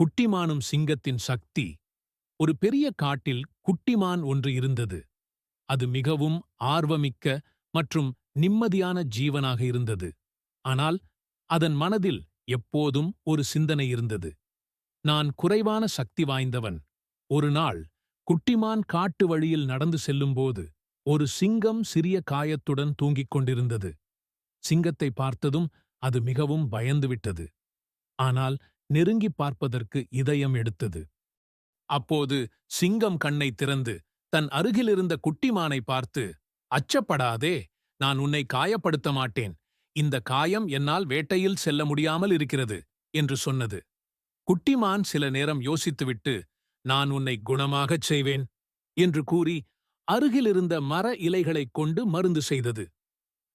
குட்டிமானும் சிங்கத்தின் சக்தி ஒரு பெரிய காட்டில் குட்டிமான் ஒன்று இருந்தது. அது மிகவும் ஆர்வமிக்க மற்றும் நிம்மதியான ஜீவனாக இருந்தது. ஆனால் அதன் மனதில் எப்போதும் ஒரு சிந்தனை இருந்தது. நான் குறைவான சக்தி வாய்ந்தவன். ஒரு நாள் குட்டிமான் காட்டு வழியில் நடந்து செல்லும்போது ஒரு சிங்கம் சிறிய காயத்துடன் தூங்கிக் கொண்டிருந்தது. சிங்கத்தை பார்த்ததும் அது மிகவும் பயந்துவிட்டது. ஆனால் நெருங்கிப் பார்ப்பதற்கு இதயம் எடுத்தது. அப்போது சிங்கம் கண்ணை திறந்து தன் அருகிலிருந்த குட்டிமானை பார்த்து அச்சப்படாதே நான் உன்னை காயப்படுத்த மாட்டேன். இந்த காயம் என்னால் வேட்டையில் செல்ல முடியாமல் இருக்கிறது என்று சொன்னது. குட்டிமான் சில நேரம் யோசித்துவிட்டு நான் உன்னை குணமாகச் செய்வேன் என்று கூறி அருகிலிருந்த மர இலைகளைக் கொண்டு மருந்து செய்தது.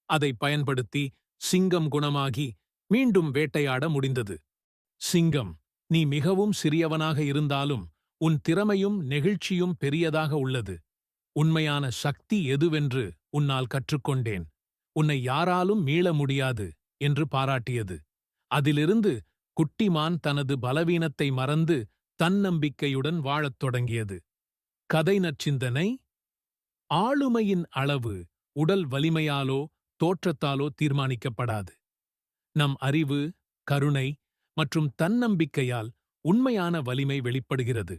அதை பயன்படுத்தி சிங்கம் குணமாகி மீண்டும் வேட்டையாட முடிந்தது. சிங்கம் நீ மிகவும் சிறியவனாக இருந்தாலும் உன் திறமையும் நெகிழ்ச்சியும் பெரியதாக உள்ளது. உண்மையான சக்தி எதுவென்று உன்னால் கற்றுக்கொண்டேன். உன்னை யாராலும் மீள முடியாது என்று பாராட்டியது. அதிலிருந்து குட்டிமான் தனது பலவீனத்தை மறந்து தன்னம்பிக்கையுடன் வாழத் தொடங்கியது. கதை நச்சிந்தனை ஆளுமையின் அளவு உடல் வலிமையாலோ தோற்றத்தாலோ தீர்மானிக்கப்படாது. நம் அறிவு கருணை மற்றும் தன்னம்பிக்கையால் உண்மையான வலிமை வெளிப்படுகிறது.